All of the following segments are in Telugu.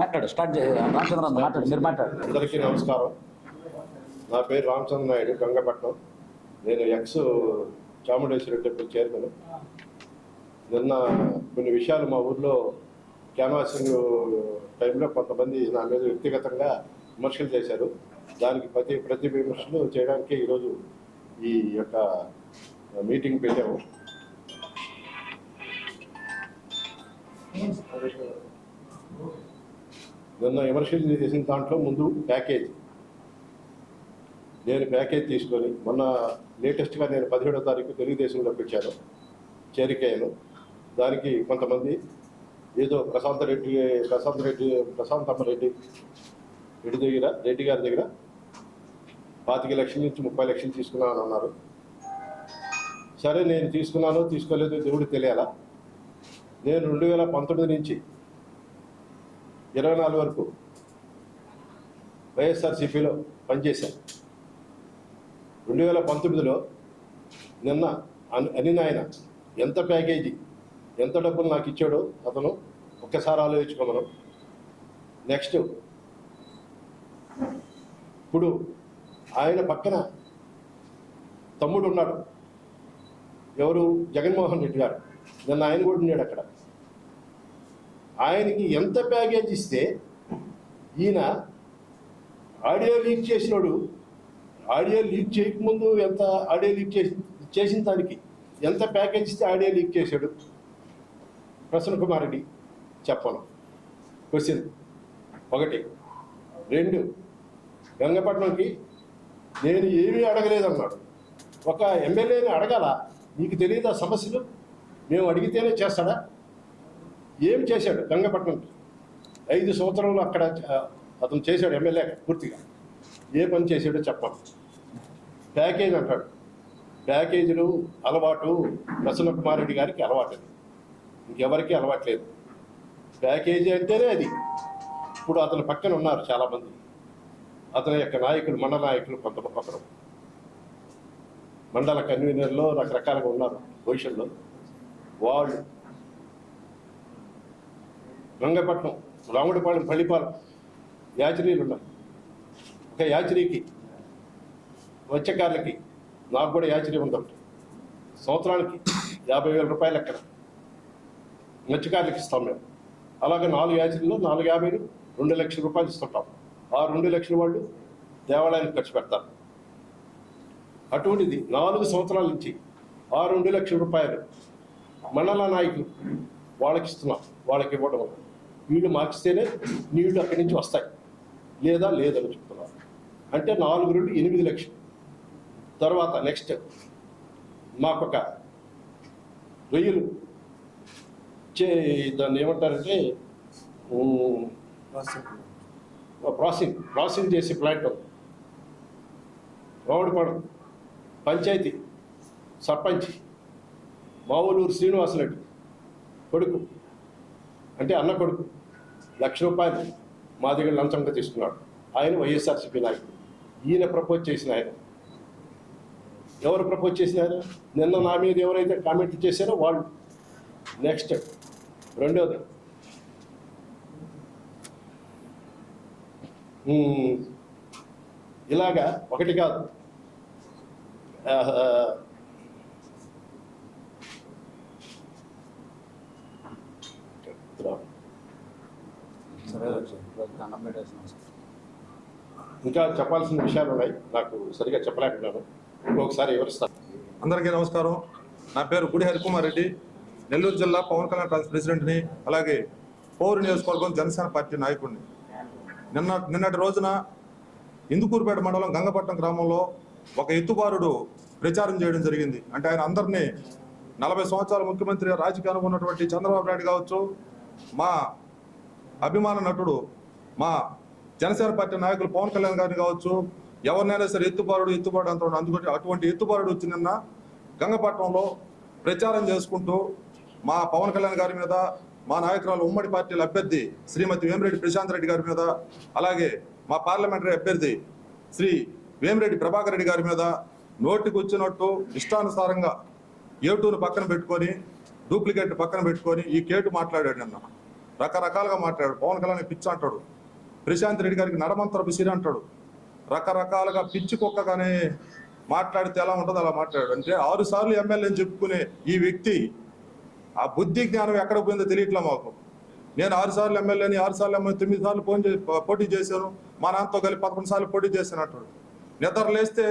మాట్లాడు స్టార్ట్ రామచంద్ర మాట్లాడు మీరు మాట్లాడు. అందరికీ నమస్కారం. నా పేరు రామచంద్ర నాయుడు గంగపట్నం. నేను ఎక్స్ చాముండేశ్వరి టెంపుల్ చైర్మన్. నిన్న కొన్ని విషయాలు మా ఊర్లో క్యాన్వాసింగ్ టైంలో కొంతమంది నా మీద వ్యక్తిగతంగా విమర్శలు చేశారు. దానికి ప్రతి ప్రతి విమర్శలు చేయడానికి ఈరోజు ఈ యొక్క మీటింగ్ పెట్టాము. నిన్న విమర్శలు చేసిన దాంట్లో ముందు ప్యాకేజ్. నేను ప్యాకేజ్ తీసుకొని మొన్న లేటెస్ట్గా నేను పదిహేడో తారీఖు తెలుగుదేశంలో పెట్టాను చేరికయ్యను. దానికి కొంతమంది ఏదో ప్రశాంత్ రెడ్డి ప్రశాంత్ రెడ్డి ప్రశాంతమ్మ రెడ్డి రెడ్డి దగ్గర రెడ్డి గారి దగ్గర పాతిక లక్షల నుంచి ముప్పై లక్షలు తీసుకున్నాను అన్నారు. సరే నేను తీసుకున్నాను తీసుకోలేదో దేవుడు తెలియాలా? నేను రెండు వేల పంతొమ్మిది నుంచి ఇరవై నాలుగు వరకు వైఎస్ఆర్సీపీలో పనిచేశాను రెండు వేల పంతొమ్మిదిలో నిన్న అన్- అనిన ఆయన ఎంత ప్యాకేజీ ఎంత డబ్బులు నాకు ఇచ్చాడో అతను ఒక్కసారి ఆలోచించుకోమను నెక్స్ట్ ఇప్పుడు ఆయన పక్కన తమ్ముడు ఉన్నాడు. ఎవరు? జగన్మోహన్ రెడ్డి గారు. నిన్న ఆయన కూడా ఉన్నాడు అక్కడ. ఆయనకి ఎంత ప్యాకేజ్ ఇస్తే ఈయన ఆడియో లీక్ చేసినాడు ఆడియో లీక్ చేయకముందు ఎంత ఆడియో లీక్ చేసి చేసిన దానికి ఎంత ప్యాకేజ్ ఇస్తే ఆడియో లీక్ చేశాడు? ప్రసన్న కుమార్ రెడ్డి చెప్పను. క్వశ్చన్ ఒకటి. రెండు. గంగపట్నంకి నేను ఏమీ అడగలేదన్నాడు. ఒక ఎమ్మెల్యేని అడగాల నీకు తెలియదా సమస్యలు? మేము అడిగితేనే చేస్తాడా? ఏమి చేశాడు? గంగపట్నం. ఐదు సంవత్సరాలు అక్కడ అతను చేశాడు ఎమ్మెల్యే పూర్తిగా. ఏ పని చేశాడో చెప్పాలి. ప్యాకేజ్ అంటాడు. ప్యాకేజీలు అలవాటు ప్రసన్న కుమార్ రెడ్డి గారికి అలవాటు అది. ఇంకెవరికి అలవాట్లేదు ప్యాకేజీ అంటేనే అది. ఇప్పుడు అతని పక్కన ఉన్నారు చాలామంది. అతని యొక్క నాయకులు మండల నాయకులు కొంత పక్కన మండల కన్వీనర్లో రకరకాలుగా ఉన్నారు. పొజిషన్లో వాళ్ళు గంగపట్నం రాముడిపాలెం పల్లిపాలెం యాచరీలు ఉన్నారు ఒక యాచరీకి మత్స్యకారులకి నాకు కూడా యాచరీ ఉందంట సంవత్సరానికి యాభై వేల రూపాయలు ఎక్కడ? మత్స్యకారులకు ఇస్తాం మేము. అలాగే నాలుగు యాచరీలో నాలుగు యాభైలు రెండు లక్షల రూపాయలు ఇస్తుంటాం. ఆ రెండు లక్షల వాళ్ళు దేవాలయానికి ఖర్చు పెడతారు. అటువంటిది నాలుగు సంవత్సరాల నుంచి ఆ రెండు లక్షల రూపాయలు మండల నాయకులు వాళ్ళకి ఇస్తున్నాం. వాళ్ళకి ఇవ్వడం వీళ్ళు మార్చిస్తేనే నీళ్ళు అక్కడి నుంచి వస్తాయి. లేదా లేదని చెప్తున్నారు. అంటే నాలుగు రెండు ఎనిమిది లక్షలు. తర్వాత నెక్స్ట్ మాకొక రొయ్యలు చే దాన్ని ఏమంటారంటే ప్రాసెసింగ్ ప్రాసెసింగ్ చేసే ప్లాంట్ ఉంది. రావుడిపాడు పంచాయతీ సర్పంచ్ మావులూరు శ్రీనివాసరెడ్డి కొడుకు. అంటే అన్న కొడుకు. లక్ష రూపాయలు మా దగ్గర లంచంగా తీసుకున్నాడు. ఆయన వైఎస్ఆర్సీపీ నాయకుడు. ఈయన ప్రపోజ్ చేసిన ఆయన. ఎవరు ప్రపోజ్ చేసినారు నిన్న నా మీద ఎవరైతే కామెంట్ చేశారో వాళ్ళు. నెక్స్ట్ రెండోది. ఇలాగా ఒకటి కాదు ఆ, సరే దండం పెట్టేస్తున్నాం సార్. ఇంకా చెప్పాల్సిన విషయాలు ఉన్నాయి. నాకు సరిగా చెప్పలేకున్నాను ఇంకొకసారి వివరిస్తాను. అందరికీ నమస్కారం. నా పేరు గుడి హరికుమార్ రెడ్డి. నెల్లూరు జిల్లా పవన్ కళ్యాణ్ ట్రాన్స్ ప్రెసిడెంట్ని అలాగే పౌరు నియోజకవర్గం జనసేన పార్టీ నాయకుడిని. నిన్న నిన్నటి రోజున ఇందుకూరుపేట మండలం గంగపట్నం గ్రామంలో ఒక ఎత్తుబారుడు ప్రచారం చేయడం జరిగింది. అంటే ఆయన అందరినీ నలభై సంవత్సరాల ముఖ్యమంత్రి రాజకీయాలు ఉన్నటువంటి చంద్రబాబు నాయుడు కావచ్చు మా అభిమాన నటుడు మా జనసేన పార్టీ నాయకులు పవన్ కళ్యాణ్ గారిని కావచ్చు ఎవరినైనా సరే ఎత్తుపారుడు ఎత్తుబారుడు అంత అందుకని అటువంటి ఎత్తుపారుడు వచ్చి నిన్న గంగపట్నంలో ప్రచారం చేసుకుంటూ మా పవన్ కళ్యాణ్ గారి మీద మా నాయకురాలు ఉమ్మడి పార్టీల అభ్యర్థి శ్రీమతి వేమిరెడ్డి ప్రశాంత్ రెడ్డి గారి మీద అలాగే మా పార్లమెంటరీ అభ్యర్థి శ్రీ వేమిరెడ్డి ప్రభాకర్ రెడ్డి గారి మీద నోటికి వచ్చినట్టు ఇష్టానుసారంగా ఏటూరు పక్కన పెట్టుకొని డూప్లికేట్ పక్కన పెట్టుకొని ఈ కేటు మాట్లాడాడు నిన్న. రకరకాలుగా మాట్లాడాడు. పవన్ కళ్యాణ్ పిచ్చి అంటాడు. ప్రశాంత్ రెడ్డి గారికి నడమంతర బిసిరి అంటాడు. రకరకాలుగా పిచ్చి కుక్కగానే మాట్లాడితే ఎలా ఉంటుందో అలా మాట్లాడాడు. అంటే ఆరు సార్లు ఎమ్మెల్యే అని చెప్పుకునే ఈ వ్యక్తి ఆ బుద్ధి జ్ఞానం ఎక్కడ పోయిందో తెలియట్లే మాకు. నేను ఆరు సార్లు ఎమ్మెల్యేని ఆరు సార్లు ఎమ్మెల్యే తొమ్మిది సార్లు ఫోన్ చేసి పోటీ చేశాను. మా నాన్నతో కలిపి పదకొండు సార్లు పోటీ చేశాను అంటాడు. నిద్ర లేస్తే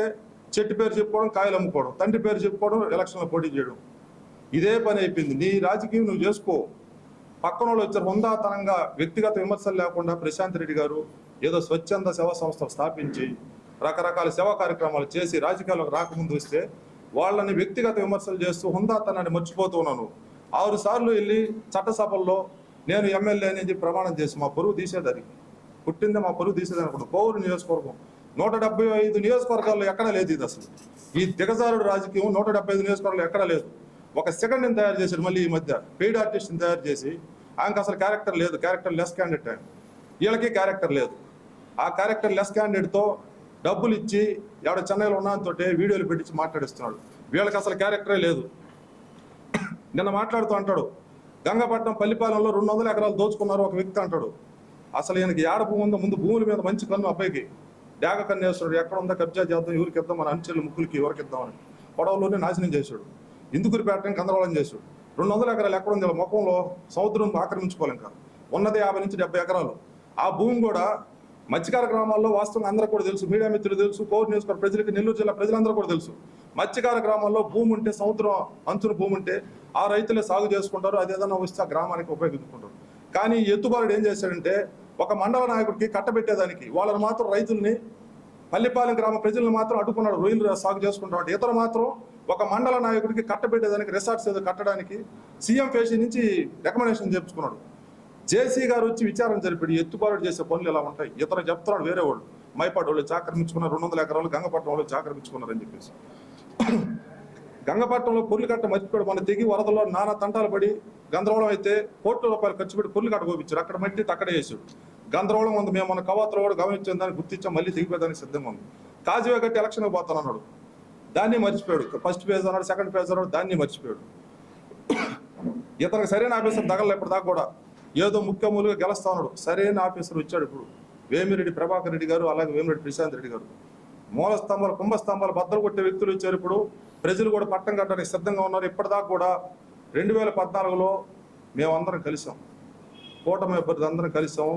చెట్టు పేరు చెప్పుకోవడం కాయలు అమ్ముకోవడం తండ్రి పేరు చెప్పుకోవడం ఎలక్షన్లో పోటీ చేయడం. ఇదే పని అయిపోయింది. నీ రాజకీయం నువ్వు చేసుకో. పక్కన వాళ్ళు వచ్చారు. హుందాతనంగా వ్యక్తిగత విమర్శలు లేకుండా ప్రశాంత్ రెడ్డి గారు ఏదో స్వచ్ఛంద సేవా సంస్థలు స్థాపించి రకరకాల సేవా కార్యక్రమాలు చేసి రాజకీయాలకు రాకముందు వస్తే వాళ్ళని వ్యక్తిగత విమర్శలు చేస్తూ హుందాతనాన్ని మర్చిపోతూ ఉన్నాను. ఆరు సార్లు వెళ్ళి చట్టసభల్లో నేను ఎమ్మెల్యే అని చెప్పి ప్రమాణం చేసి మా పొరుగు తీసేదానికి. పుట్టిందే మా పొరుగు తీసేది అనుకుంటా. కోవూరు నియోజకవర్గం. నూట డెబ్బై ఐదు నియోజకవర్గాల్లో ఎక్కడ లేదు ఇది అసలు. ఈ దిగజారుడు రాజకీయం నూట డెబ్బై ఐదు నియోజకవర్గాలు ఎక్కడ లేదు. ఒక సెకండ్ని తయారు చేశాడు? మళ్ళీ ఈ మధ్య పెయిడ్ ఆర్టిస్ట్ని తయారు చేసి ఆయనకు అసలు క్యారెక్టర్ లేదు. క్యారెక్టర్ లెస్ క్యాండిడేట్ ఆయన. వీళ్ళకి క్యారెక్టర్ లేదు. ఆ క్యారెక్టర్ లెస్ క్యాండిడేట్తో డబ్బులు ఇచ్చి ఎవడ చెన్నైలో ఉన్నంతో వీడియోలు పెట్టించి మాట్లాడిస్తున్నాడు. వీళ్ళకి అసలు క్యారెక్టరే లేదు. నిన్న మాట్లాడుతూ అంటాడు గంగపట్నం పల్లిపాలెంలో రెండు వందల ఎకరాలు దోచుకున్నారు ఒక వ్యక్తి అంటాడు. అసలు ఈయనకి ఏడ భూమి ఉందో? ముందు భూముల మీద మంచి కన్ను అబ్బాయికి. డాగ కన్నేశ్వరుడు ఎక్కడ ఉందో కబ్జా చేద్దాం ఎవరికి ఇద్దాం మన అంచెలు ముక్కులకి ఎవరికి ఇద్దామని పొడవలోనే నాశనం చేశాడు. ఇందుకురి పెట్టడం కందరవాళ్ళని చేశాడు. రెండు వందల ఎకరాలు ఎక్కడ ఉంది? ముఖంలో సముద్రం ఆక్రమించుకోవాలి ఇంకా ఉన్నది యాభై నుంచి డెబ్బై ఎకరాలు. ఆ భూమి కూడా మత్స్యకార గ్రామాల్లో వాస్తవంగా అందరూ కూడా తెలుసు. మీడియా మిత్రులు తెలుసు. కోర్ నియోజకవర్గ ప్రజలకి నెల్లూరు జిల్లా ప్రజలందరూ కూడా తెలుసు. మత్స్యకార గ్రామాల్లో భూమి ఉంటే సముద్రం అంచున భూమి ఉంటే ఆ రైతులే సాగు చేసుకుంటారు. అది ఏదైనా వస్తే ఆ గ్రామానికి ఉపయోగించుకుంటారు. కానీ ఈ ఏం చేశాడంటే ఒక మండల నాయకుడికి కట్టబెట్టేదానికి వాళ్ళని మాత్రం రైతుల్ని పల్లిపాలెం గ్రామ ప్రజలను మాత్రం అడ్డుకున్నాడు. రొయ్యలు సాగు చేసుకుంటాడు ఇతర మాత్రం ఒక మండల నాయకుడికి కట్టబెట్టేదానికి రిసార్ట్స్ ఏదో కట్టడానికి సీఎం ఫేసి నుంచి రికమెండేషన్ చేపించుకున్నాడు. జేసీ గారు వచ్చి విచారణ జరిపాడు ఎత్తుబాటు చేసే పనులు ఎలా ఉంటాయి? ఇతర చెప్తున్నాడు వేరే వాళ్ళు. మైపాడు వాళ్ళు చాక్రమించుకున్నారు రెండు వందల ఎకరాలు గంగపట్నం వాళ్ళు చాక్రమించుకున్నారని చెప్పేసి. గంగపట్నంలో పొర్లు కట్ట మర్చిపోయాడు. మన తెగి వరదలో నానా తంటాలు పడి గందరగోళం అయితే కోట్ల రూపాయలు ఖర్చు పెట్టి పొర్లు కట్ట పోపించారు అక్కడ మట్టి అక్కడే వేసాడు గందరగోళం ఉంది. మేము మన కవాత్రలో కూడా గమనించిన దాన్ని గుర్తించాం. మళ్ళీ దిగిపోయేదానికి సిద్ధంగా ఉంది. కాజీవే కట్టి ఎలక్షన్కి పోతానన్నాడు. దాన్ని మర్చిపోయాడు. ఫస్ట్ ఫేజ్ అన్నాడు సెకండ్ పేజ్ అన్నాడు దాన్ని మర్చిపోయాడు. ఇతనికి సరైన ఆఫీసర్ తగలలే ఇప్పటిదాకా కూడా. ఏదో ముఖ్యమూలుగా గెలుస్తా ఉన్నాడు. సరైన ఆఫీసర్ వచ్చాడు ఇప్పుడు. వేమిరెడ్డి ప్రభాకర్ రెడ్డి గారు అలాగే వేమిరెడ్డి ప్రశాంత్ రెడ్డి గారు. మూల స్తంభాలు కుంభస్తంభాలు బద్దలు కొట్టే వ్యక్తులు వచ్చారు ఇప్పుడు. ప్రజలు కూడా పట్టం కట్టడానికి సిద్ధంగా ఉన్నారు. ఇప్పటిదాకా కూడా రెండు వేల పద్నాలుగులో మేమందరం కలిసాం. కూటమి అభ్యర్థి అందరం కలిసాం.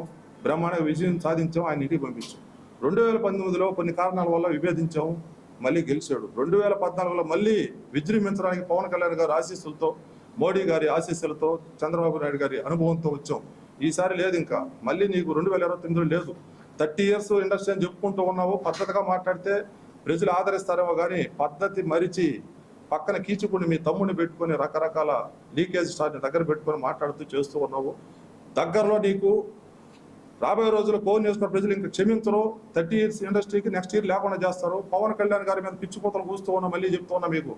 బ్రహ్మాండ విజయం సాధించాం. ఆయన ఇంటికి పంపించాం. రెండు వేల పంతొమ్మిదిలో కొన్ని కారణాల వల్ల విభేదించాం. మళ్ళీ గెలిచాడు. రెండు వేల పద్నాలుగులో మళ్ళీ విజృంభించడానికి పవన్ కళ్యాణ్ గారి ఆశీస్సులతో మోడీ గారి ఆశీస్సులతో చంద్రబాబు నాయుడు గారి అనుభవంతో వచ్చాం. ఈసారి లేదు ఇంకా. మళ్ళీ నీకు రెండు వేల ఇరవై తొమ్మిదిలో లేదు. థర్టీ ఇయర్స్ ఇండస్ట్రీ అని చెప్పుకుంటూ ఉన్నావు పద్ధతిగా మాట్లాడితే ప్రజలు ఆదరిస్తారేమో కానీ పద్ధతి మరిచి పక్కన కీచుకుని మీ తమ్ముడిని పెట్టుకొని రకరకాల లీకేజ్ స్టార్ని దగ్గర పెట్టుకొని మాట్లాడుతూ చేస్తూ ఉన్నావు. దగ్గరలో నీకు రాబోయే రోజుల్లో కోర్ నియోజకవర్గ ప్రజలు ఇంకా క్షమించరు. థర్టీ ఇయర్స్ ఇండస్ట్రీకి నెక్స్ట్ ఇయర్ లేకుండా చేస్తారు. పవన్ కళ్యాణ్ గారి మీద పిచ్చిపోతలు కూస్తూ ఉన్నా మళ్ళీ చెప్తూ ఉన్నా మీకు.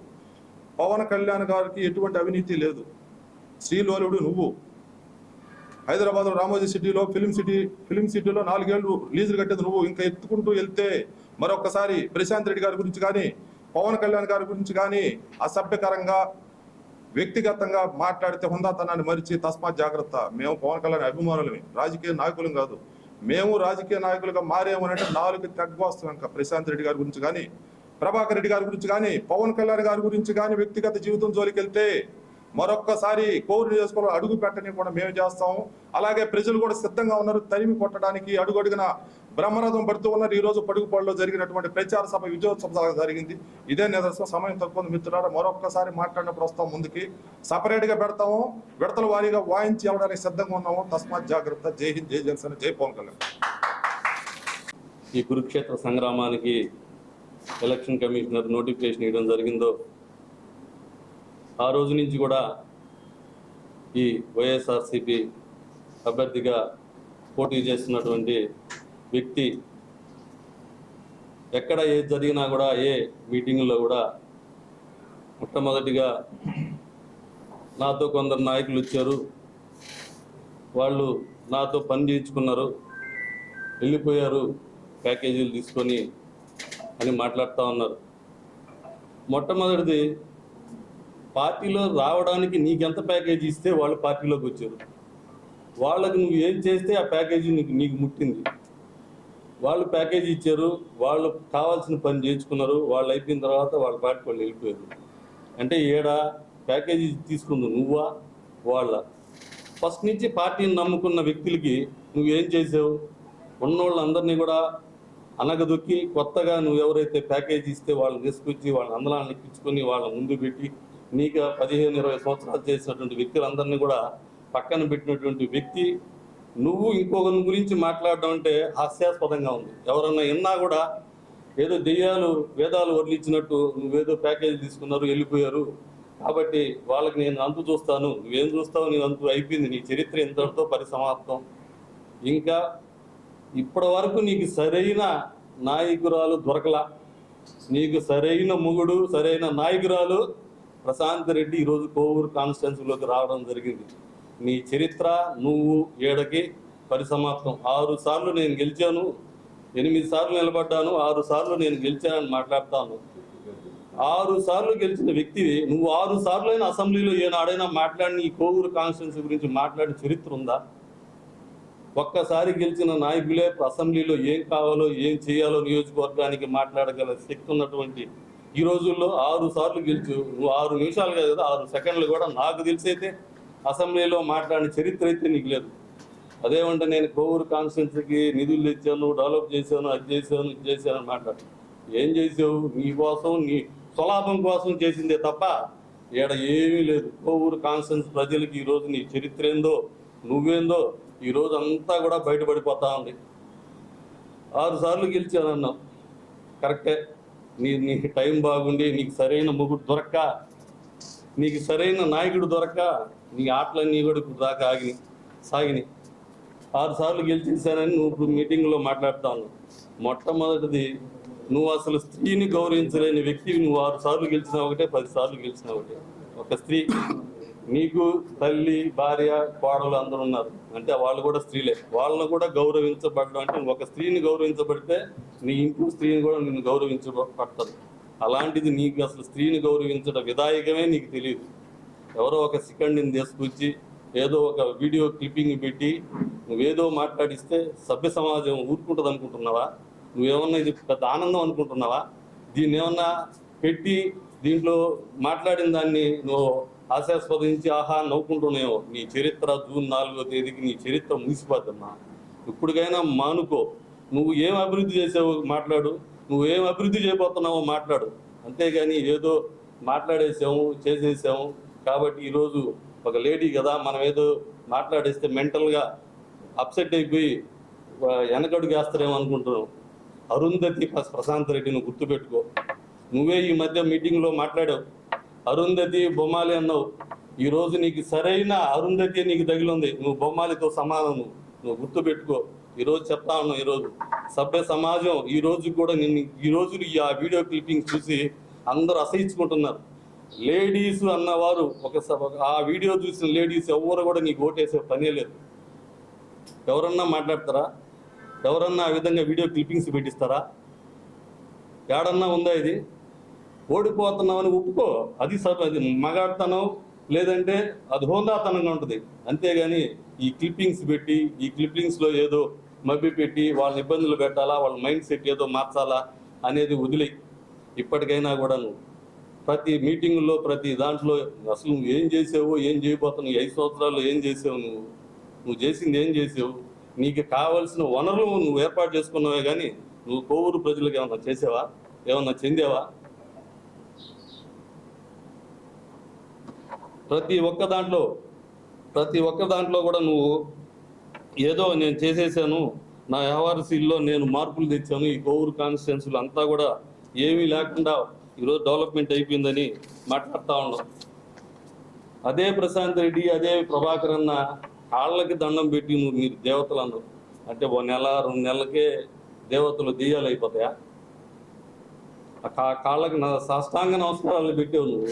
పవన్ కళ్యాణ్ గారికి ఎటువంటి అవినీతి లేదు. శ్రీలోలుడు నువ్వు. హైదరాబాద్ రామోజీ సిటీలో ఫిలిం సిటీ ఫిలిం సిటీలో నాలుగేళ్ళు లీజులు కట్టేది నువ్వు. ఇంకా ఎత్తుకుంటూ వెళ్తే మరొకసారి ప్రశాంత్ రెడ్డి గారి గురించి కానీ పవన్ కళ్యాణ్ గారి గురించి కానీ అసభ్యకరంగా వ్యక్తిగతంగా మాట్లాడితే హుందాతనాన్ని మరిచి తస్మాత్ జాగ్రత్త. మేము పవన్ కళ్యాణ్ అభిమానులమే. రాజకీయ నాయకులం కాదు. మేము రాజకీయ నాయకులుగా మారేమనంటే నాలుగు తగ్గవస్తాం ఇంకా. ప్రశాంత్ రెడ్డి గారి గురించి కానీ ప్రభాకర్ రెడ్డి గారి గురించి కానీ పవన్ కళ్యాణ్ గారి గురించి కానీ వ్యక్తిగత జీవితం జోలికి వెళ్తే మరొక్కసారి కోరు నియోజకవర్గం అడుగు పెట్టని కూడా మేము చేస్తాం అలాగే ప్రజలు కూడా సిద్ధంగా ఉన్నారు. తరిమి కొట్టడానికి అడుగడుగున బ్రహ్మరథం పడుతూ ఉన్నారు. ఈ రోజు పడుగుపాడులో జరిగినటువంటి ప్రచార సభ విజయోత్సవ జరిగింది. ఇదే నిదర్శనం. సమయం తక్కువ మిత్రులారా. మరొక్కసారి మాట్లాడినప్పుడు వస్తాం ముందుకి. సపరేట్గా పెడతాము. విడతల వారీగా వాయించి అవ్వడానికి సిద్ధంగా ఉన్నాము. తస్మాత్ జాగ్రత్త. జై హింద్ జై జనసేన జై పవన్ కళ్యాణ్. ఈ కురుక్షేత్ర సంగ్రామానికి ఎలక్షన్ కమిషనర్ నోటిఫికేషన్ ఇవ్వడం జరిగిందో ఆ రోజు నుంచి కూడా ఈ వైఎస్ఆర్సిపి అభ్యర్థిగా పోటీ చేస్తున్నటువంటి వ్యక్తి ఎక్కడ ఏది జరిగినా కూడా ఏ మీటింగ్లో కూడా మొట్టమొదటిగా నాతో కొందరు నాయకులు వచ్చారు. వాళ్ళు నాతో పని చేయించుకున్నారు. వెళ్ళిపోయారు ప్యాకేజీలు తీసుకొని అని మాట్లాడుతూ ఉన్నారు. మొట్టమొదటిది పార్టీలో రావడానికి నీకెంత ప్యాకేజీ ఇస్తే వాళ్ళు పార్టీలోకి వచ్చారు. వాళ్ళకి నువ్వు ఏం చేస్తే ఆ ప్యాకేజీ నీకు నీకు ముట్టింది. వాళ్ళు ప్యాకేజీ ఇచ్చారు వాళ్ళు కావాల్సిన పని చేయించుకున్నారు వాళ్ళు అయిపోయిన తర్వాత వాళ్ళ పార్టీ వాళ్ళు వెళ్ళిపోయారు. అంటే ఏడ ప్యాకేజీ తీసుకుంది నువ్వా వాళ్ళ. ఫస్ట్ నుంచి పార్టీని నమ్ముకున్న వ్యక్తులకి నువ్వేం చేసావు? ఉన్నోళ్ళందరినీ కూడా అనగదొక్కి కొత్తగా నువ్వు ఎవరైతే ప్యాకేజీ ఇస్తే వాళ్ళని తీసుకొచ్చి వాళ్ళని అందలాన్ని ఎక్కించుకొని వాళ్ళ ముందు పెట్టి నీకు పదిహేను ఇరవై సంవత్సరాలు చేసినటువంటి వ్యక్తులందరినీ కూడా పక్కన పెట్టినటువంటి వ్యక్తి నువ్వు ఇంకొకరి గురించి మాట్లాడడం అంటే హాస్యాస్పదంగా ఉంది. ఎవరన్నా విన్నా కూడా ఏదో దెయ్యాలు వేదాలు వదిలించినట్టు నువ్వేదో ప్యాకేజీ తీసుకున్నారు వెళ్ళిపోయారు. కాబట్టి వాళ్ళకి నేను అంతు చూస్తాను. నువ్వేం చూస్తావు? నేను అంతు అయిపోయింది. నీ చరిత్ర ఇంతటితో పరిసమాప్తం. ఇంకా ఇప్పటి వరకు నీకు సరైన నాయకురాలు దొరకలా. నీకు సరైన మొగుడు సరైన నాయకురాలు ప్రశాంత్ రెడ్డి ఈరోజు కోవూరు కాన్స్టిట్యున్సీలోకి రావడం జరిగింది. నీ చరిత్ర నువ్వు ఏడకి పరిసమాప్తం. ఆరు సార్లు నేను గెలిచాను ఎనిమిది సార్లు నిలబడ్డాను ఆరు సార్లు నేను గెలిచానని మాట్లాడతాను. ఆరు సార్లు గెలిచిన వ్యక్తివి నువ్వు ఆరు సార్లు అయినా అసెంబ్లీలో ఏనాడైనా మాట్లాడిన ఈ కోవూరు కాన్స్టిట్యున్సీ గురించి మాట్లాడిన చరిత్ర ఉందా? ఒక్కసారి గెలిచిన నాయకులే అసెంబ్లీలో ఏం కావాలో ఏం చేయాలో నియోజకవర్గానికి మాట్లాడగల శక్తి ఉన్నటువంటి ఈ రోజుల్లో ఆరు సార్లు గెలిచు నువ్వు ఆరు నిమిషాలు కాదు కదా ఆరు సెకండ్లు కూడా నాకు తెలిసి అయితే అసెంబ్లీలో మాట్లాడిన చరిత్ర అయితే నీకు లేదు. అదేమంటే నేను కోవూరు కాన్స్టిట్యున్సీకి నిధులు తెచ్చాను డెవలప్ చేశాను అది చేశాను ఇది చేశాను అని మాట్లాడు. ఏం చేసావు నీ కోసం నీ స్వలాభం కోసం చేసిందే తప్ప ఈడ ఏమీ లేదు. కోవూరు కాన్స్టిట్యున్సీ ప్రజలకి ఈరోజు నీ చరిత్ర ఏందో నువ్వేందో ఈ రోజు అంతా కూడా బయటపడిపోతా ఉంది. ఆరు సార్లు గెలిచానన్నావు. కరెక్టే. నీ నీకు టైం బాగుండి నీకు సరైన ముగ్గురు దొరక్క. నీకు సరైన నాయకుడు దొరక్క నీ ఆటలన్నీ కూడా ఇప్పుడు దాకా ఆగినాయి సాగినాయి ఆరు సార్లు గెలిచేశానని నువ్వు ఇప్పుడు మీటింగ్లో మాట్లాడుతా ఉన్నావు. మొట్టమొదటిది నువ్వు అసలు స్త్రీని గౌరవించలేని వ్యక్తివి నువ్వు ఆరు సార్లు గెలిచిన ఒకటే పది సార్లు గెలిచిన ఒకటే. ఒక స్త్రీ నీకు తల్లి భార్య కోడలు అందరూ ఉన్నారు. అంటే వాళ్ళు కూడా స్త్రీలే. వాళ్ళని కూడా గౌరవించబడడం అంటే ఒక స్త్రీని గౌరవించబడితే నీ ఇంట్లో స్త్రీని కూడా నిన్ను గౌరవించబడతారు. అలాంటిది నీకు అసలు స్త్రీని గౌరవించడం విధాయకమే నీకు తెలియదు ఎవరో ఒక సెకండ్ని తీసుకొచ్చి ఏదో ఒక వీడియో క్లిప్పింగ్ పెట్టి నువ్వేదో మాట్లాడిస్తే సభ్య సమాజం ఊరుకుంటుంది అనుకుంటున్నావా? నువ్వేమన్నా ఇది పెద్ద ఆనందం అనుకుంటున్నావా? దీన్ని ఏమన్నా పెట్టి దీంట్లో మాట్లాడిన దాన్ని నువ్వు ఆశాస్పదించి ఆహా నవ్వుకుంటున్నావు నీ చరిత్ర జూన్ నాలుగో తేదీకి నీ చరిత్ర ముగిసిపోద్దమ్మా. ఇప్పటికైనా మానుకో. నువ్వు ఏం అభివృద్ధి చేసావు మాట్లాడు. నువ్వు ఏం అభివృద్ధి చేయబోతున్నావో మాట్లాడు. అంతేగాని ఏదో మాట్లాడేసాము చేసేసాము కాబట్టి ఈరోజు ఒక లేడీ కదా మనం ఏదో మాట్లాడేస్తే మెంటల్గా అప్సెట్ అయిపోయి వెనకడుగు వేస్తారేమో అనుకుంటున్నావు అరుంధతి ప్రశాంత్ రెడ్డి నువ్వు గుర్తుపెట్టుకో. నువ్వే ఈ మధ్య మీటింగ్లో మాట్లాడావు. అరుంధతి బొమ్మాలి అన్నావు. ఈరోజు నీకు సరైన అరుంధతి నీకు తగిలింది. నువ్వు బొమ్మాలితో సమానం నువ్వు నువ్వు గుర్తుపెట్టుకో. ఈరోజు చెప్తా ఉన్నాం ఈరోజు సభ్య సమాజం ఈ రోజు కూడా నిన్ను ఈ రోజు ఈ ఆ వీడియో క్లిప్పింగ్ చూసి అందరూ అసహించుకుంటున్నారు. లేడీస్ అన్నవారు ఒక ఆ వీడియో చూసిన లేడీస్ ఎవరు కూడా నీకు ఓటేసే పనే లేదు. ఎవరన్నా మాట్లాడతారా? ఎవరన్నా ఆ విధంగా వీడియో క్లిప్పింగ్స్ పెట్టిస్తారా? ఏడన్నా ఉందా ఇది? ఓడిపోతున్నామని ఒప్పుకో. అది సబ్ అది మగాడతనం లేదంటే అది హోందాతనంగా ఉంటుంది. అంతేగాని ఈ క్లిప్పింగ్స్ పెట్టి ఈ క్లిప్పింగ్స్లో ఏదో మభ్య పెట్టి వాళ్ళని ఇబ్బందులు పెట్టాలా వాళ్ళ మైండ్ సెట్ ఏదో మార్చాలా అనేది వదిలే ఇప్పటికైనా కూడా నువ్వు ప్రతి మీటింగుల్లో ప్రతి దాంట్లో అసలు నువ్వు ఏం చేసావు ఏం చేయబోతున్నావు ఐదు సంవత్సరాల్లో ఏం చేసావు నువ్వు? నువ్వు చేసింది ఏం చేసావు? నీకు కావలసిన వనరులు నువ్వు ఏర్పాటు చేసుకున్నావే కానీ నువ్వు కోవూరు ప్రజలకు ఏమన్నా చేసావా? ఏమన్నా చెందావా? ప్రతి ఒక్క దాంట్లో ప్రతి ఒక్క దాంట్లో కూడా నువ్వు ఏదో నేను చేసేసాను. నా వ్యవహారశీల్లో నేను మార్పులు తెచ్చాను. ఈ కోవూరు కాన్స్టిట్యున్సీలు అంతా కూడా ఏమీ లేకుండా ఈరోజు డెవలప్మెంట్ అయిపోయిందని మాట్లాడుతూ ఉన్నాం. అదే ప్రశాంత్ రెడ్డి అదే ప్రభాకర్ అన్న కాళ్ళకి దండం పెట్టి నువ్వు మీరు దేవతలు అన్నారు అంటే ఓ నెల రెండు నెలలకే దేవతలు దెయ్యాలు అయిపోతాయా? కా- కాళ్ళకి నా సాష్టాంగ నమస్కారాలు పెట్టావు నువ్వు.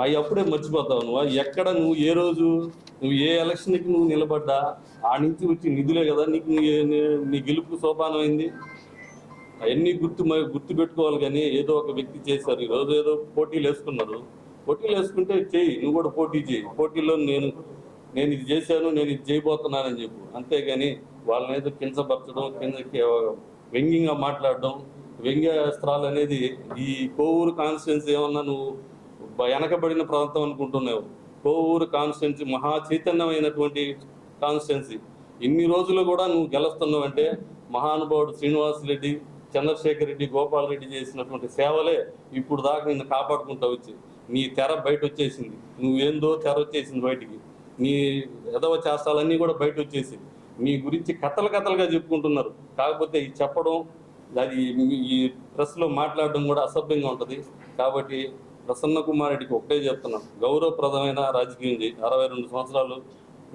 అవి అప్పుడే మర్చిపోతావు నువ్వు? ఎక్కడ నువ్వు? ఏ రోజు? నువ్వు ఏ ఎలక్షన్కి నువ్వు నిలబడ్డా ఆ నుంచి వచ్చి నిధులే కదా నీకు నీ- నీ- సోపానమైంది. అవన్నీ గుర్తు గుర్తు పెట్టుకోవాలి కానీ ఏదో ఒక వ్యక్తి చేశారు. ఈరోజు ఏదో పోటీలు వేసుకున్నారు. పోటీలు వేసుకుంటే చెయ్యి నువ్వు కూడా పోటీ చేయి. పోటీలో నేను నేను ఇది చేశాను నేను ఇది చేయబోతున్నానని చెప్పు. అంతేగాని వాళ్ళని ఏదో కించపరచడం కిందకి వ్యంగ్యంగా మాట్లాడడం వ్యంగ్యాస్త్రాలు అనేది ఈ కోవూరు కాన్స్టిట్యున్సీ ఏమన్నా నువ్వు వెనకబడిన ప్రాంతం అనుకుంటున్నావు. కోవూరు కాన్స్టిట్యున్సీ మహా చైతన్యమైనటువంటి కాన్స్టిట్యున్సీ. ఇన్ని రోజులు కూడా నువ్వు గెలుస్తున్నావు అంటే మహానుభావుడు శ్రీనివాస్ రెడ్డి చంద్రశేఖర్ రెడ్డి గోపాల్ రెడ్డి చేసినటువంటి సేవలే ఇప్పుడు దాకా నిన్ను కాపాడుకుంటూ వచ్చి నీ తెర బయట వచ్చేసింది నువ్వేందో తెర వచ్చేసింది బయటికి. నీ ఎదవ చేస్తాలన్నీ కూడా బయట వచ్చేసి మీ గురించి కథలు కథలుగా చెప్పుకుంటున్నారు. కాకపోతే ఈ చెప్పడం అది ఈ ప్రెస్లో మాట్లాడడం కూడా అసభ్యంగా ఉంటుంది. కాబట్టి ప్రసన్న కుమార్ రెడ్డికి ఒకటే చెప్తున్నాను. గౌరవప్రదమైన రాజకీయం చేయి. అరవై రెండు సంవత్సరాలు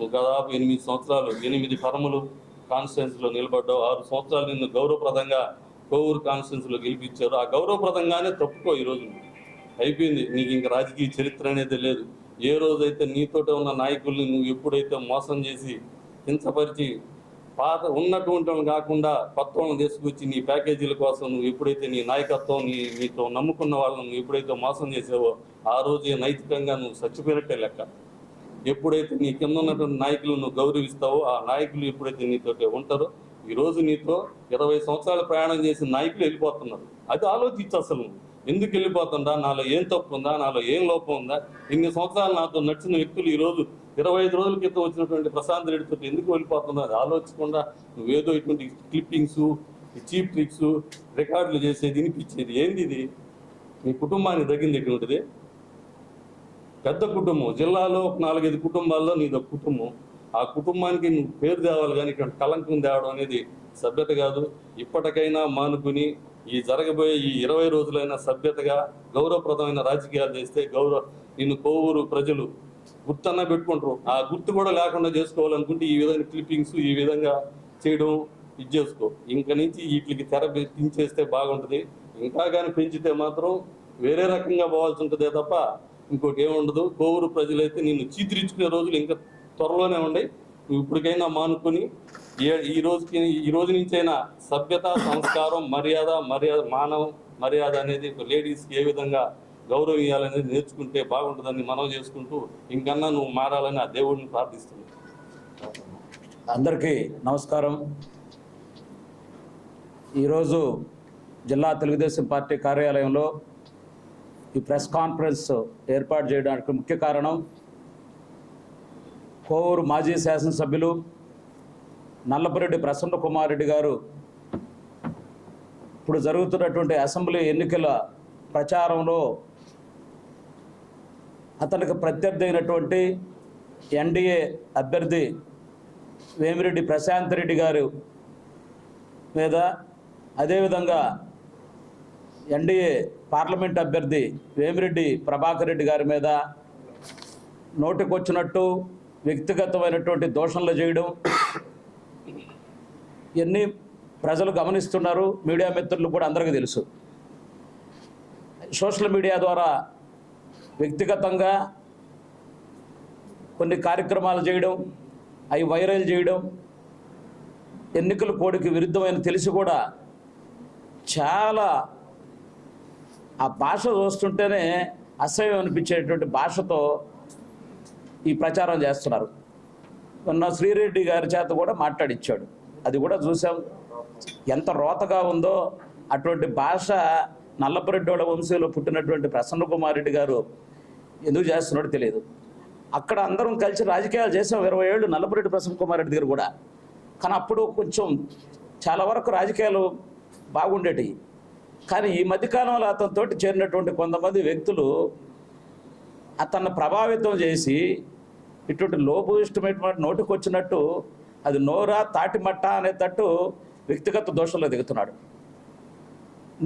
దాదాపు ఎనిమిది సంవత్సరాలు ఎనిమిది టర్ములు కాన్స్టిట్యున్సీలో నిలబడ్డావు. ఆరు సంవత్సరాలు నిన్ను గౌరవప్రదంగా కోవూరు కాన్స్టిట్యున్సీలో గెలిపించారు. ఆ గౌరవప్రదంగానే తప్పుకో ఈరోజు. అయిపోయింది. నీకు ఇంకా రాజకీయ చరిత్ర అనేది లేదు. ఏ రోజైతే నీతోటే ఉన్న నాయకుల్ని నువ్వు ఎప్పుడైతే మోసం చేసి హింసపరిచి పాత ఉన్నటువంటి వాళ్ళని కాకుండా కొత్త వాళ్ళని తీసుకొచ్చి నీ ప్యాకేజీల కోసం నువ్వు ఎప్పుడైతే నీ నాయకత్వం నీ నీతో నమ్ముకున్న వాళ్ళని నువ్వు ఎప్పుడైతే మోసం చేసావో ఆ రోజే నైతికంగా నువ్వు చచ్చిపోయినట్టే లెక్క. ఎప్పుడైతే నీ కింద ఉన్నటువంటి నాయకులను నువ్వు గౌరవిస్తావో ఆ నాయకులు ఎప్పుడైతే నీతో ఉంటారో ఈ రోజు నీతో ఇరవై సంవత్సరాలు ప్రయాణం చేసిన నాయకులు వెళ్ళిపోతున్నారు. అది ఆలోచించు అసలు. ఎందుకు వెళ్ళిపోతుందా? నాలో ఏం తప్పు ఉందా? నాలో ఏం లోపం ఉందా? ఇన్ని సంవత్సరాలు నాతో నడిచిన వ్యక్తులు ఈరోజు ఇరవై ఐదు రోజుల క్రితం వచ్చినటువంటి ప్రశాంత్ రెడ్డితో ఎందుకు వెళ్ళిపోతుందో అది ఆలోచించకుండా నువ్వేదో ఇటువంటి క్లిప్పింగ్స్ చీప్ ట్రిక్స్ రికార్డులు చేసేది వినిపించేది ఏంది ఇది? నీ కుటుంబానికి తగ్గింది ఎటువంటిది? పెద్ద కుటుంబం జిల్లాలో ఒక నాలుగైదు కుటుంబాల్లో నీదో కుటుంబం. ఆ కుటుంబానికి నువ్వు పేరు తేవాలి కానీ ఇక్కడ కలంకం తేవడం అనేది సభ్యత కాదు. ఇప్పటికైనా మానుకుని ఈ జరగబోయే ఈ ఇరవై రోజులైన సభ్యతగా గౌరవప్రదమైన రాజకీయాలు చేస్తే గౌరవ నిన్ను కోవూరు ప్రజలు గుర్తన్నా పెట్టుకుంటారు. ఆ గుర్తు కూడా లేకుండా చేసుకోవాలనుకుంటే ఈ విధంగా క్లిప్పింగ్స్ ఈ విధంగా చేయడం ఇది చేసుకో. ఇంక నుంచి వీటికి తెర పెంచేస్తే బాగుంటుంది. ఇంకా కానీ పెంచితే మాత్రం వేరే రకంగా పోవాల్సి ఉంటుందే తప్ప ఇంకోటి ఏముండదు కోవూరు ప్రజలైతే నిన్ను చీతిరించుకునే రోజులు ఇంకా త్వరలోనే ఉన్నాయి. నువ్వు ఇప్పటికైనా మానుకొని ఏ- ఈ రోజుకి ఈ రోజు నుంచైనా సభ్యత సంస్కారం మర్యాద మర్యాద మానవ మర్యాద అనేది లేడీస్కి ఏ విధంగా గౌరవం ఇవ్వాలనేది నేర్చుకుంటే బాగుంటుందని మనం చేసుకుంటూ ఇంకన్నా నువ్వు మారాలని ఆ దేవుడిని ప్రార్థిస్తున్నాను అందరికీ నమస్కారం. ఈరోజు జిల్లా తెలుగుదేశం పార్టీ కార్యాలయంలో ఈ ప్రెస్ కాన్ఫరెన్స్ ఏర్పాటు చేయడానికి ముఖ్య కారణం కోవూరు మాజీ శాసనసభ్యులు నల్లపురెడ్డి ప్రసన్న కుమార్ రెడ్డి గారు. ఇప్పుడు జరుగుతున్నటువంటి అసెంబ్లీ ఎన్నికల ప్రచారంలో అతనికి ప్రత్యర్థి అయినటువంటి ఎన్డీఏ అభ్యర్థి వేమిరెడ్డి ప్రశాంత్ రెడ్డి గారు మీద అదేవిధంగా ఎన్డీఏ పార్లమెంట్ అభ్యర్థి వేమిరెడ్డి ప్రభాకర్ రెడ్డి గారి మీద నోటికొచ్చినట్టు వ్యక్తిగతమైనటువంటి దోషణలు చేయడం ఎన్ని ప్రజలు గమనిస్తున్నారు మీడియా మిత్రులు కూడా అందరికీ తెలుసు. సోషల్ మీడియా ద్వారా వ్యక్తిగతంగా కొన్ని కార్యక్రమాలు చేయడం అవి వైరల్ చేయడం ఎన్నికల కోడికి విరుద్ధమైన తెలిసి కూడా చాలా ఆ భాష చూస్తుంటేనే అసహ్యం అనిపించేటువంటి భాషతో ఈ ప్రచారం చేస్తున్నారు. మొన్న శ్రీరెడ్డి గారి చేత కూడా మాట్లాడిచ్చాడు. అది కూడా చూసాం. ఎంత రోతగా ఉందో అటువంటి భాష నల్లపురెడ్డోళ్ళ వంశీలో పుట్టినటువంటి ప్రసన్న కుమారెడ్డి గారు ఎందుకు చేస్తున్నాడో తెలియదు. అక్కడ అందరం కలిసి రాజకీయాలు చేసాం ఇరవై ఏళ్ళు నల్లపురెడ్డి ప్రసన్న కుమార్ రెడ్డి దగ్గర కూడా. కానీ అప్పుడు కొంచెం చాలా వరకు రాజకీయాలు బాగుండేటివి. కానీ ఈ మధ్యకాలంలో అతనితోటి చేరినటువంటి కొంతమంది వ్యక్తులు అతన్ని ప్రభావితం చేసి ఇటువంటి లోపయిష్టమైనటువంటి నోటికి వచ్చినట్టు అది నోరా తాటిమట్ట అనేటట్టు వ్యక్తిగత దోషంలో దిగుతున్నాడు.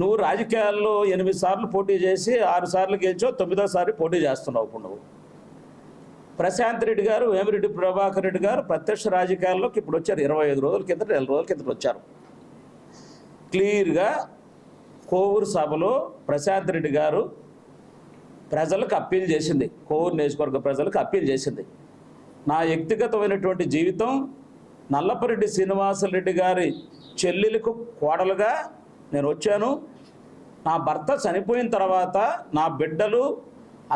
నువ్వు రాజకీయాల్లో ఎనిమిది సార్లు పోటీ చేసి ఆరు సార్లు గెలిచావు తొమ్మిదోసారి పోటీ చేస్తున్నావు ఇప్పుడు నువ్వు. ప్రశాంత్ రెడ్డి గారు వేమిరెడ్డి ప్రభాకర్ రెడ్డి గారు ప్రత్యక్ష రాజకీయాల్లోకి ఇప్పుడు వచ్చారు. ఇరవై ఐదు రోజుల కింద నెల రోజుల కింద వచ్చారు. క్లియర్గా కోవూరు సభలో ప్రశాంత్ రెడ్డి గారు ప్రజలకు అప్పీల్ చేసింది. కోవూరు నియోజకవర్గ ప్రజలకు అప్పీల్ చేసింది. నా వ్యక్తిగతమైనటువంటి జీవితం నల్లపరెడ్డి శ్రీనివాసరెడ్డి గారి చెల్లెలకు కోడలుగా నేను వచ్చాను. నా భర్త చనిపోయిన తర్వాత నా బిడ్డలు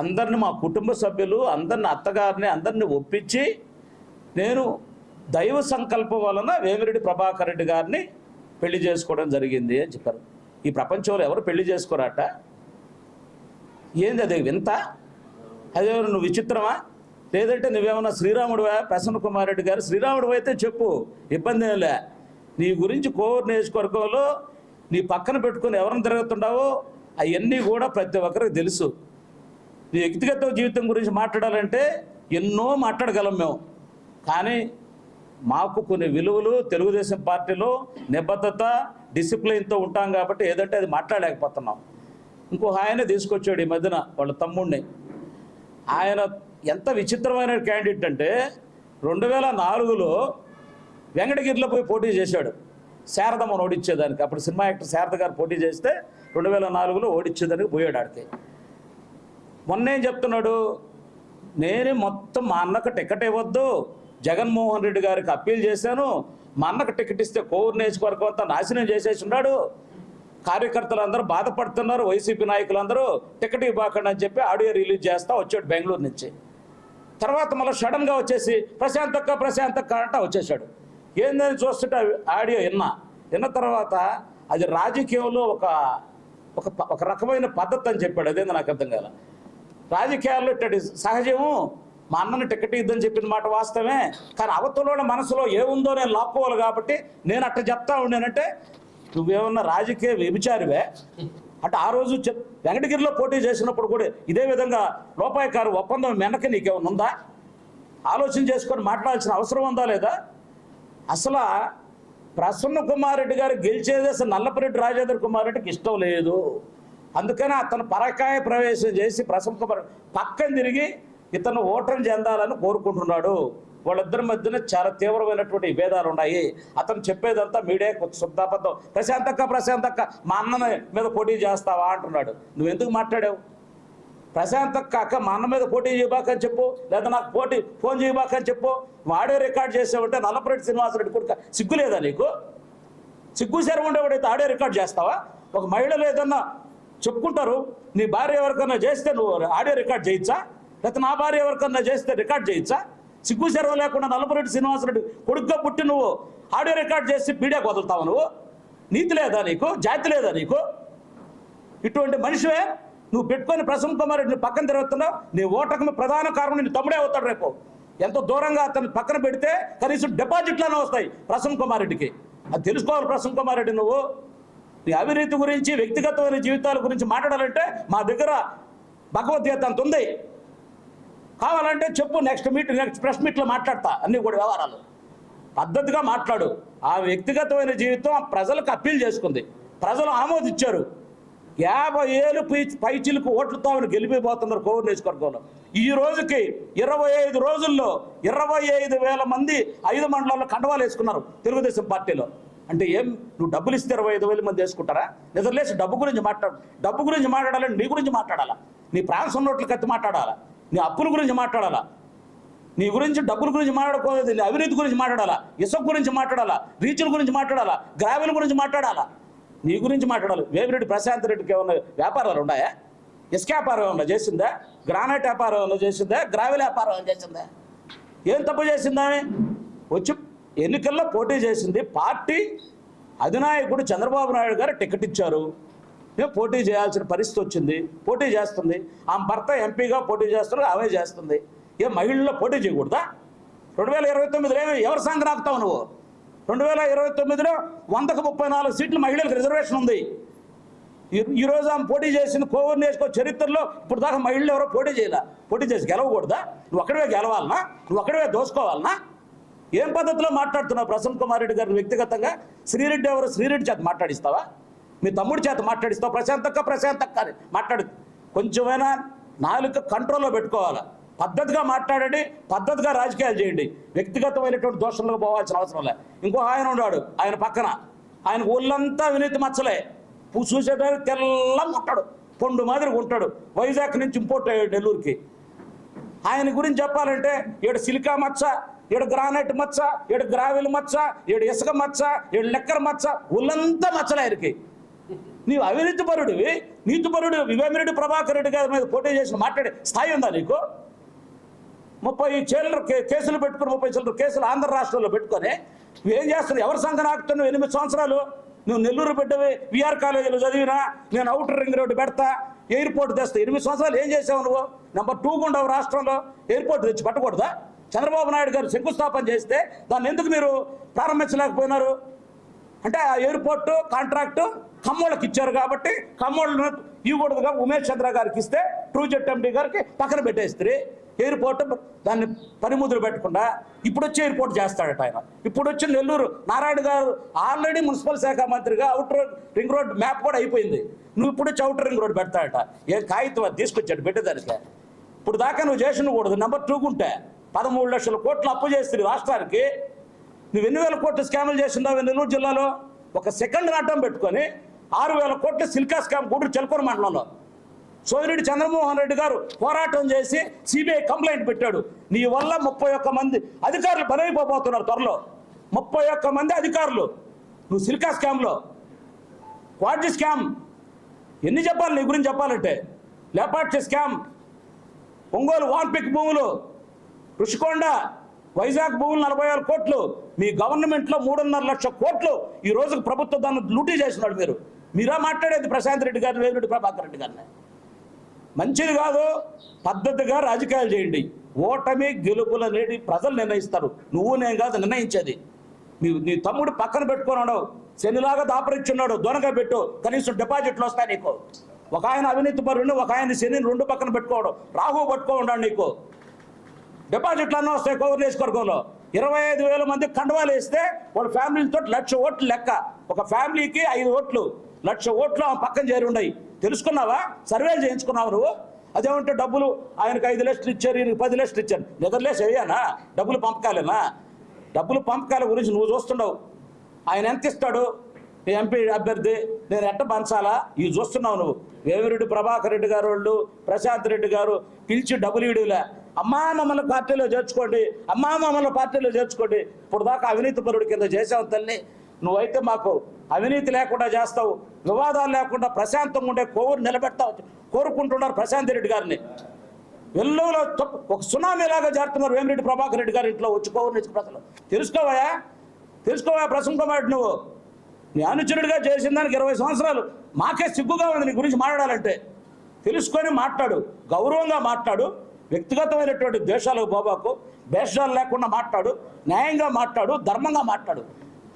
అందరిని మా కుటుంబ సభ్యులు అందరిని అత్తగారిని అందరిని ఒప్పించి నేను దైవ సంకల్పం వలన వేమిరెడ్డి ప్రభాకర్ రెడ్డి గారిని పెళ్ళి చేసుకోవడం జరిగింది అని చెప్పారు. ఈ ప్రపంచంలో ఎవరు పెళ్ళి చేసుకోరాట? ఏంది అది? వింత? అదే నువ్వు విచిత్రమా? లేదంటే నువ్వేమన్నా శ్రీరాముడివా? ప్రసన్న కుమార్ రెడ్డి గారు శ్రీరాముడు అయితే చెప్పు ఇబ్బంది ఏం లే. నీ గురించి కోవూరు నియోజకవర్గంలో నీ పక్కన పెట్టుకుని ఎవరిని తిరుగుతున్నావో అవన్నీ కూడా ప్రతి ఒక్కరికి తెలుసు. నీ వ్యక్తిగత జీవితం గురించి మాట్లాడాలంటే ఎన్నో మాట్లాడగలం మేము. కానీ మాకు కొన్ని విలువలు తెలుగుదేశం పార్టీలో నిబద్ధత డిసిప్లిన్తో ఉంటాం కాబట్టి ఏదంటే అది మాట్లాడలేకపోతున్నాం. ఇంకో ఆయన తీసుకొచ్చాడు ఈ మధ్యన వాళ్ళ తమ్ముడిని ఆయన ఎంత విచిత్రమైన క్యాండిడేట్ అంటే రెండు వేల నాలుగులో వెంకటగిరిలో పోయి పోటీ చేశాడు. శారదమ్మను ఓడించేదానికి అప్పుడు సినిమా యాక్టర్ శారద గారు పోటీ చేస్తే రెండు వేల నాలుగులో ఓడించేదానికి పోయాడు ఆడికి. మొన్న ఏం చెప్తున్నాడు? నేను మొత్తం మా అన్నకు టికెట్ ఇవ్వద్దు. జగన్మోహన్ రెడ్డి గారికి అప్పీల్ చేశాను. మా అన్నకు టికెట్ ఇస్తే కోవూరు నియోజకవర్గం అంతా నాశనం చేసేసి ఉన్నాడు. కార్యకర్తలు అందరూ బాధపడుతున్నారు. వైసీపీ నాయకులందరూ టికెట్ ఇవ్వకండి అని చెప్పి ఆడియో రిలీజ్ చేస్తా వచ్చాడు బెంగళూరు నుంచి. తర్వాత మళ్ళీ సడన్గా వచ్చేసి ప్రశాంతక్క ప్రశాంతక్క అంట వచ్చేసాడు ఏందని చూస్తుంటే ఆడియో విన్నా. విన్న తర్వాత అది రాజకీయంలో ఒక ఒక ప- ఒక రకమైన పద్ధతి అని చెప్పాడు. అదేంది నాకు అర్థం కాల. రాజకీయాల్లో ఇట్టడి సహజము. మా అన్నని టికెట్ ఇద్దని చెప్పిన మాట వాస్తవమే. కానీ అవతల మనసులో ఏముందో నేను లాక్కోవాలి కాబట్టి నేను అట్ట చెప్తా ఉండేనంటే నువ్వేమన్నా రాజకీయ వ్యభిచారివే? అంటే ఆ రోజు చెప్ వెంకటగిరిలో పోటీ చేసినప్పుడు కూడా ఇదే విధంగా లోపాయకారు ఒప్పందం వెనక నీకేమన్నా ఉందా? ఆలోచన చేసుకొని మాట్లాడాల్సిన అవసరం ఉందా లేదా? అసలు ప్రసన్న కుమార్ రెడ్డి గారు గెలిచేది అసలు నల్లపరెడ్డి రాజేంద్ర కుమార్ రెడ్డికి ఇష్టం లేదు. అందుకని అతను పరకాయ ప్రవేశం చేసి ప్రసన్న కుమార్ పక్కన తిరిగి ఇతను ఓటమి చెందాలని కోరుకుంటున్నాడు. వాళ్ళిద్దరి మధ్యన చాలా తీవ్రమైనటువంటి భేదాలు ఉన్నాయి. అతను చెప్పేదంతా మీడియా శుద్ధాబద్ధం ప్రశాంతక్క ప్రశాంతక్క మా అన్న మీద పోటీ చేస్తావా? అంటున్నాడు. నువ్వు ఎందుకు మాట్లాడావు? ప్రశాంత్ కాక మా అన్న మీద పోటీ చేయబాకని చెప్పు లేదా నాకు పోటీ ఫోన్ చేయబాకని చెప్పు. ఆడియో రికార్డ్ చేసావంటే నల్లపరెడ్డి శ్రీనివాసరెడ్డి కొడుక సిగ్గులేదా నీకు? సిగ్గు శరం ఉండేవాడైతే ఆడియో రికార్డ్ చేస్తావా? ఒక మహిళలు ఏదన్నా చెప్పుకుంటారు నీ భార్య ఎవరికన్నా చేస్తే నువ్వు ఆడియో రికార్డ్ చేయొచ్చా లేకపోతే నా భార్య ఎవరికన్నా చేస్తే రికార్డ్ చేయొచ్చా సిగ్గు శరం లేకుండా నల్లపరెడ్డి శ్రీనివాసరెడ్డి కొడుగ్గా పుట్టి నువ్వు ఆడియో రికార్డ్ చేసి మీడియాకు వదులుతావు నువ్వు? నీతి లేదా నీకు? జాతి లేదా నీకు? ఇటువంటి మనిషివే నువ్వు పెట్టుకొని ప్రసన్న కుమార్ రెడ్డిని పక్కన తిరుగుతున్నావు నీ ఓటకమి ప్రధాన కారణం నీ తమ్ముడే అవుతాడు రేపు. ఎంతో దూరంగా అతను పక్కన పెడితే కనీసం డిపాజిట్లనే వస్తాయి ప్రసన్న కుమార్ రెడ్డికి. అది తెలుసుకోవాలి ప్రసన్న కుమార్ రెడ్డి నువ్వు. నీ అవినీతి గురించి వ్యక్తిగతమైన జీవితాల గురించి మాట్లాడాలంటే మా దగ్గర భగవద్గీత అంత ఉంది. కావాలంటే చెప్పు నెక్స్ట్ మీట్ నెక్స్ట్ ప్రెస్ మీట్లో మాట్లాడతా అన్ని కూడా వ్యవహారాలు. పద్ధతిగా మాట్లాడు. ఆ వ్యక్తిగతమైన జీవితం ఆ ప్రజలకు అప్పీల్ చేసుకుంది. ప్రజలు ఆమోదించారు. యాభై ఏళ్ళు పై పైచిలకు ఓట్లతో ఆమెను గెలిపిపోతున్నారు కోవూరు నియోజకవర్గంలో. ఈ రోజుకి ఇరవై ఐదు రోజుల్లో ఇరవై ఐదు వేల మంది ఐదు మండలాల్లో కండవాలు వేసుకున్నారు తెలుగుదేశం పార్టీలో. అంటే ఏం నువ్వు డబ్బులు ఇస్తే ఇరవై ఐదు వేల మంది వేసుకుంటారా? నిద్రలేసి డబ్బు గురించి మాట్లాడు డబ్బు గురించి మాట్లాడాలంటే నీ గురించి మాట్లాడాలా? నీ ప్రాంతం నోట్లు కత్తి మాట్లాడాలా? నీ అప్పుల గురించి మాట్లాడాలా? నీ గురించి డబ్బుల గురించి మాట్లాడుకోలేదు అవినీతి గురించి మాట్లాడాలా? ఇసుక గురించి మాట్లాడాలా? రీచుల గురించి మాట్లాడాలా? గ్రామీణ గురించి మాట్లాడాలా? నీ గురించి మాట్లాడాలి. వేమిరెడ్డి ప్రశాంత్ రెడ్డికి ఏమైనా వ్యాపారాలు ఉన్నాయా? ఇసుక వ్యాపారం ఏమైనా చేసిందా? గ్రానైట్ వ్యాపారం ఏమైనా చేసిందా? గ్రావెల్ వ్యాపారం ఏమైనా చేసిందా? ఏం తప్పు చేసిందామె వచ్చి ఎన్నికల్లో పోటీ చేసింది పార్టీ అధినాయకుడు చంద్రబాబు నాయుడు గారు టికెట్ ఇచ్చారు. మేము పోటీ చేయాల్సిన పరిస్థితి వచ్చింది. పోటీ చేస్తుంది. ఆమె భర్త ఎంపీగా పోటీ చేస్తున్నారు. ఆమె చేస్తుంది. ఏ మహిళల్లో పోటీ చేయకూడదా? రెండు వేల ఇరవై తొమ్మిదిలో ఏమి ఎవరి సంఘం నువ్వు? రెండు వేల ఇరవై తొమ్మిదిలో వందకు ముప్పై నాలుగు సీట్లు మహిళలకు రిజర్వేషన్ ఉంది. ఈ- ఆమె పోటీ చేసిన కోవూరు నేర్చుకో చరిత్రలో ఇప్పుడు దాకా మహిళలు ఎవరో పోటీ చేయాల. పోటీ చేసి గెలవకూడదా? నువ్వు ఒక్కడవే గెలవాలనా? నువ్వు ఒక్కడవే దోసుకోవాలనా? ఏం పద్ధతిలో మాట్లాడుతున్నావు ప్రసన్న కుమార్ రెడ్డి గారిని వ్యక్తిగతంగా? శ్రీరెడ్డి ఎవరు? శ్రీరెడ్డి చేత మాట్లాడిస్తావా? మీ తమ్ముడి చేత మాట్లాడిస్తావు? ప్రశాంతక్క ప్రశాంతక్క అని మాట్లాడు. కొంచెమైనా నాలుక కంట్రోల్లో పెట్టుకోవాలి? పద్ధతిగా మాట్లాడండి పద్ధతిగా రాజకీయాలు చేయండి. వ్యక్తిగతమైనటువంటి దోషంలోకి పోవాల్సిన అవసరం లే. ఇంకో ఆయన ఉన్నాడు ఆయన పక్కన. ఆయన ఒళ్ళంతా వినీతి మచ్చలే. పూ తెల్లం ఉంటాడు పొండు మాదిరిగా ఉంటాడు. వైజాగ్ నుంచి ఇంపోర్ట్ అయ్యాడు నెల్లూరుకి. ఆయన గురించి చెప్పాలంటే ఏడు సిలికా మచ్చ ఏడు గ్రానైట్ మచ్చ ఏడు గ్రావెల్ మచ్చ ఏడు ఇసుక మచ్చ ఏడు లెక్కర మచ్చ ఒళ్ళంతా మచ్చలే ఆయనకి. నీవు అవినీతి పరుడివి నీతిపరుడు వివేమిరెడ్డి ప్రభాకర్ రెడ్డి గారి మీద పోటీ చేసిన మాట్లాడే స్థాయి ఉందా నీకు? ముప్పై చిల్లర కేసులు పెట్టుకుని ముప్పై చిల్లర కేసులు ఆంధ్ర రాష్ట్రంలో పెట్టుకొని ఏం చేస్తున్నావు? ఎవరి సంఘం ఆకుతున్నావు ఎనిమిది సంవత్సరాలు నువ్వు నెల్లూరు బిడ్డవి విఆర్ కాలేజీలో చదివినా నేను అవుటర్ రింగ్ రోడ్డు పెడతా ఎయిర్పోర్ట్ తెస్తా. ఎనిమిది సంవత్సరాలు ఏం చేసావు నువ్వు? నెంబర్ టూ ఉండవు రాష్ట్రంలో ఎయిర్పోర్ట్ తెచ్చి పట్టకూడదా? చంద్రబాబు నాయుడు గారు శంకుస్థాపన చేస్తే దాన్ని ఎందుకు మీరు ప్రారంభించలేకపోయినారు? అంటే ఆ ఎయిర్పోర్టు కాంట్రాక్టు కమ్మోళ్ళకి ఇచ్చారు కాబట్టి కమ్మోళ్ళను ఇవ్వకూడదుగా. ఉమేష్ చంద్ర గారికి ఇస్తే ట్రూ జెట్ ఎండి గారికి పక్కన పెట్టేస్తే ఎయిర్పోర్ట్ దాన్ని పనిముద్ర పెట్టకుండా ఇప్పుడు వచ్చి ఎయిర్పోర్ట్ చేస్తాడట ఆయన. ఇప్పుడు వచ్చి నెల్లూరు నారాయణ గారు ఆల్రెడీ మున్సిపల్ శాఖ మంత్రిగా అవుటర్ రింగ్ రోడ్ మ్యాప్ కూడా అయిపోయింది. నువ్వు ఇప్పుడు వచ్చి అవుటర్ రింగ్ రోడ్ పెడతాడట. ఏ కాగితం అది తీసుకొచ్చాడు పెట్టేదానికి ఇప్పుడు దాకా నువ్వు చేసిన కూడదు నెంబర్ టూకుంటే పదమూడు లక్షల కోట్లు అప్పు చేస్తుంది రాష్ట్రానికి. నువ్వు ఎన్ని వేల కోట్లు స్కాములు చేస్తున్నావు నెల్లూరు జిల్లాలో? ఒక సెకండ్ నాటం పెట్టుకొని ఆరు వేల కోట్లు సిల్కా స్కామ్ గూడూరు చెలకూరు మండలంలో. సోమిరెడ్డి చంద్రమోహన్ రెడ్డి గారు పోరాటం చేసి సిబిఐ కంప్లైంట్ పెట్టాడు. నీ వల్ల ముప్పై ఒక్క మంది అధికారులు బలైపోబోతున్నారు త్వరలో. ముప్పై ఒక్క మంది అధికారులు. నువ్వు సిల్కా స్కామ్లో క్వాడ్జీ స్కామ్. ఎన్ని చెప్పాలి నీ గురించి చెప్పాలంటే? లేపాక్షి స్కామ్. ఒంగోలు వాన్పిక్ భూములు. రుషికొండ వైజాగ్ భూములు నలభై ఆరు కోట్లు. మీ గవర్నమెంట్లో మూడున్నర లక్షల కోట్లు ఈ రోజుకు ప్రభుత్వ దాన్ని లూటీ చేసినాడు మీరు. మీరా మాట్లాడేది ప్రశాంత్ రెడ్డి గారిని వేమిరెడ్డి ప్రభాకర్ రెడ్డి గారిని. మంచిది కాదు పద్ధతిగా రాజకీయాలు చేయండి. ఓటమి గెలుపులు అనేది ప్రజలు నిర్ణయిస్తారు. నువ్వు నేను కాదు నిర్ణయించేది. నీ నీ తమ్ముడు పక్కన పెట్టుకున్నాడు శనిలాగా దాపరిచ్చున్నాడు దొనగా పెట్టు. కనీసం డిపాజిట్లు వస్తాయి నీకు. ఒక ఆయన అవినీతి పరుడు ఒక ఆయన శని రెండు పక్కన పెట్టుకోవడం. రాహు పట్టుకో ఉన్నాడు నీకు. డిపాజిట్లు అన్నీ వస్తాయి కోవర్ నియోజకవర్గంలో. ఇరవై ఐదు వేల మంది కండవాలు వేస్తే వాళ్ళ ఫ్యామిలీతో లక్ష ఓట్లు లెక్క. ఒక ఫ్యామిలీకి ఐదు ఓట్లు. లక్ష ఓట్లు ఆ పక్కన చేరి ఉన్నాయి. తెలుసుకున్నావా? సర్వేలు చేయించుకున్నావు నువ్వు? అదేమంటే డబ్బులు ఆయనకు ఐదు లక్షలు ఇచ్చారు ఈయనకు పది లక్షలు ఇచ్చారు. నిద్రలేసి అయ్యానా డబ్బులు పంపకాలేనా? డబ్బులు పంపకాల గురించి నువ్వు చూస్తున్నావు. ఆయన ఎంత ఇస్తాడు? ఎంపీ అభ్యర్థి నేను ఎట్ట పంచాలా? ఇవి చూస్తున్నావు నువ్వు. వేమిరెడ్డి ప్రభాకర్ రెడ్డి గారు వాళ్ళు ప్రశాంత్ రెడ్డి గారు పిలిచి డబ్బులు ఇడులే అమ్మా మమ్మల్ని పార్టీలో చేర్చుకోండి. అమ్మా మమ్మల్ని పార్టీలో చేర్చుకోండి. ఇప్పుడు దాకా అవినీతి పరుడు కింద చేసావు తల్లి. నువ్వైతే మాకు అవినీతి లేకుండా చేస్తావు వివాదాలు లేకుండా ప్రశాంతంగా ఉండే కోరు నిలబెడతావు కోరుకుంటున్నారు ప్రశాంత్ రెడ్డి గారిని. ఎల్లో ఒక సునామీలాగా చేరుతున్నారు వేమిరెడ్డి ప్రభాకర్ రెడ్డి గారి ఇంట్లో వచ్చి కోవూరు నుంచి ప్రజలు తెలుసుకోవాయా? తెలుసుకోవా ప్రసంగ కుమారుడు నువ్వు? నీ అనుచరుడిగా చేసిన దానికి ఇరవై సంవత్సరాలు మాకే సిగ్గుగా ఉంది నీ గురించి మాట్లాడాలంటే. తెలుసుకొని మాట్లాడు గౌరవంగా మాట్లాడు వ్యక్తిగతమైనటువంటి ద్వేషాలకు బాబాకు భేషాలు లేకుండా మాట్లాడు న్యాయంగా మాట్లాడు ధర్మంగా మాట్లాడు.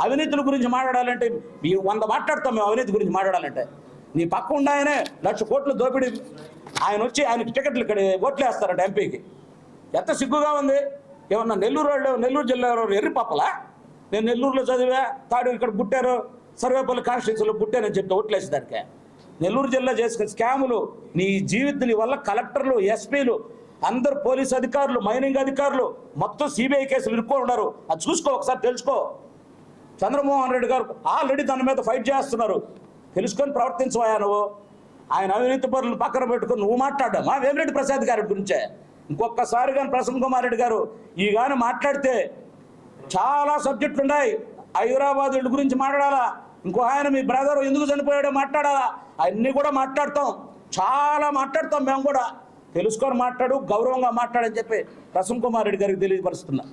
అవినీతుల గురించి మాట్లాడాలంటే ఈ వంద మాట్లాడతాం మేము అవినీతి గురించి మాట్లాడాలంటే. నీ పక్క ఉండాయనే లక్ష కోట్లు దోపిడీ. ఆయన వచ్చి ఆయనకి టికెట్లు ఇక్కడ ఓట్లు వేస్తారట ఎంపీకి. ఎంత సిగ్గుగా ఉంది? ఏమన్నా నెల్లూరు వాళ్ళు నెల్లూరు జిల్లా వాళ్ళు ఎర్రి పప్పలా నేను నెల్లూరులో చదివా తాడు ఇక్కడ పుట్టారు సర్వేపల్లి కాన్స్టిట్యూన్సీలో పుట్టానని చెప్తే ఓట్లేసి దానికి నెల్లూరు జిల్లా చేసుకున్న స్కాములు నీ జీవితం నీ వల్ల కలెక్టర్లు ఎస్పీలు అందరు పోలీస్ అధికారులు మైనింగ్ అధికారులు మొత్తం సిబిఐ కేసులు ఇరుక్కొని ఉన్నారు. అది చూసుకో ఒకసారి తెలుసుకో. చంద్రమోహన్ రెడ్డి గారు ఆల్రెడీ దాని మీద ఫైట్ చేస్తున్నారు. తెలుసుకొని ప్రవర్తించవా నువ్వు. ఆయన అవినీతి పరులు పక్కన పెట్టుకుని నువ్వు మాట్లాడ్డా. మా వేమిరెడ్డి ప్రసాద్ గారి గురించే. ఇంకొకసారి కానీ ప్రసన్న కుమార్ రెడ్డి గారు ఈ కానీ మాట్లాడితే చాలా సబ్జెక్టులు ఉన్నాయి. హైదరాబాద్ వీళ్ళ గురించి మాట్లాడాలా? ఇంకో ఆయన మీ బ్రదర్ ఎందుకు చనిపోయాడో మాట్లాడాలా? అన్నీ కూడా మాట్లాడతాం. చాలా మాట్లాడతాం మేము కూడా. తెలుసుకొని మాట్లాడు గౌరవంగా మాట్లాడని చెప్పి ప్రసన్న కుమార్ రెడ్డి గారికి తెలియపరుస్తున్నా.